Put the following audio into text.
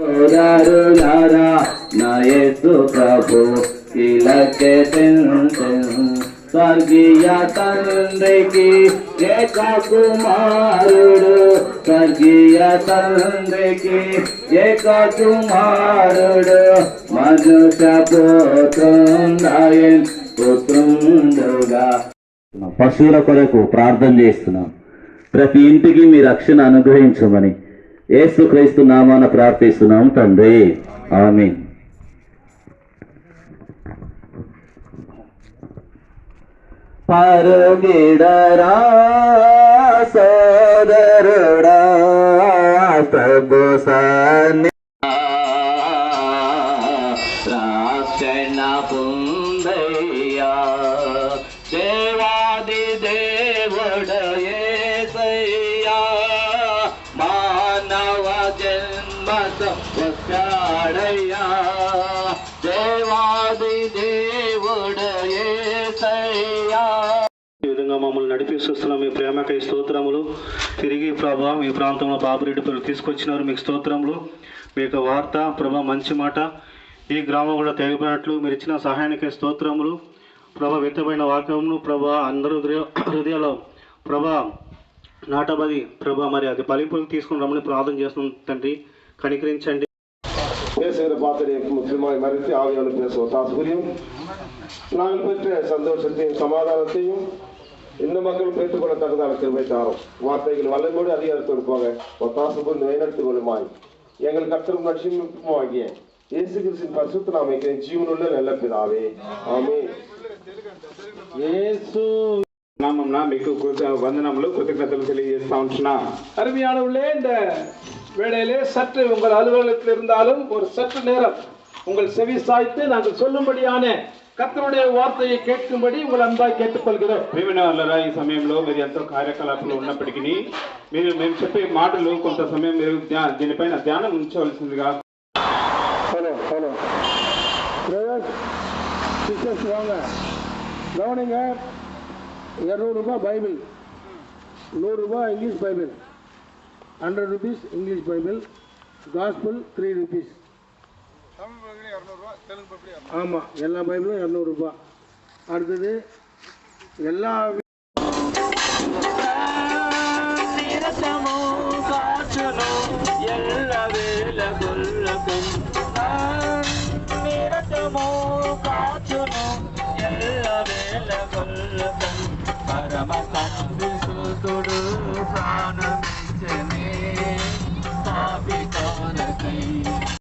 దారులారా ప్రభు ఇలకే స్వర్గీయ తండ్రికి ఏక కుమారుడు స్వర్గీయ తండ్రికి ఏక కుమారుడు. మనుష పుత్రుండాయన్ పుత్రుండుగా. పశువుల కొరకు ప్రార్థన చేస్తున్నాం. ప్రతి ఇంటికి మీ రక్షణ అనుగ్రహించమని. యేసుక్రీస్తు నామాన ప్రార్థిస్తున్నాం తండ్రి. ఆమె పరుగిడరా వచ్చాడయ్యా దేవాది ఈ విధంగా మమ్మల్ని నడిపిస్తున్న మీ ప్రేమకై స్తోత్రములు. తిరిగి ప్రభా మీ ప్రాంతంలో బాబురెడ్డి పేరు తీసుకొచ్చినారు. మీకు స్తోత్రములు. మీ యొక్క వార్త ప్రభా మంచి మాట. ఈ గ్రామం కూడా తెగిపోయినట్లు మీరు ఇచ్చిన సహాయానికై స్తోత్రములు. ప్రభా వ్యక్తమైన వాక్యమును ప్రభా అందరూ హృదయ ప్రభా నాటబది. ప్రభా మరి అది పలింపులు తీసుకుని రమ్మని ప్రార్థన చేస్తున్నాం తండ్రి. కనికరించండి. பேசுகிற பாத்திரை முக்கியமாய் மறித்து ஆவியான பேச ஒத்தாசூரியம் நாங்கள் பெற்ற சந்தோஷத்தையும் சமாதானத்தையும் இந்த மக்கள் பெற்றுக்கொள்ளத்தக்கதான கிருபை தாரும் வார்த்தைகள் வல்லமோடு அதிகாரத்தோடு போக ஒத்தாசு கொண்டு வழிநடத்திக் கொள்ளுமாய் எங்கள் கத்தரும் லட்சியமும் ஆகிய இயேசு கிறிஸ்தின் பரிசுத்த நாமைக்கு ஜீவனுள்ள நல்ல பிதாவே ஆமே యేసు నామం మీకు కృత- వందనములు కృతజ్ఞతలు తెలియజేస్తా ఉంటున్నా அருமையானவர்களே இந்த வேளையிலே சற்று உங்கள் அலுவலகத்தில் இருந்தாலும் ஒரு சற்று நேரம் உங்கள் செவி சாய்த்து நாங்கள் சொல்லும்படியான கர்த்தருடைய வார்த்தையை கேட்கும்படி உங்கள் அன்பாய் கேட்டுக்கொள்கிறோம் ప్రేమిన వాళ్ళరా ఈ సమయంలో మీరు ఎంతో కార్యకలాపాలు ఉన్నప్పటికీ మీరు మేము చెప్పే మాటలు కొంత సమయం మీరు ధ్యా- దీనిపైన ధ్యానం ఉంచవలసిందిగా ஹலோ ஹலோ பிரதர்ஸ் சிஸ்டர்ஸ் வாங்க கவனிங்க இரநூறுபா பைபிள் நூறுரூபா English Bible Hundred rupees English Bible gospel three rupees ஆமாம் எல்லா பைபிளும் இரநூறுபா அடுத்தது எல்லா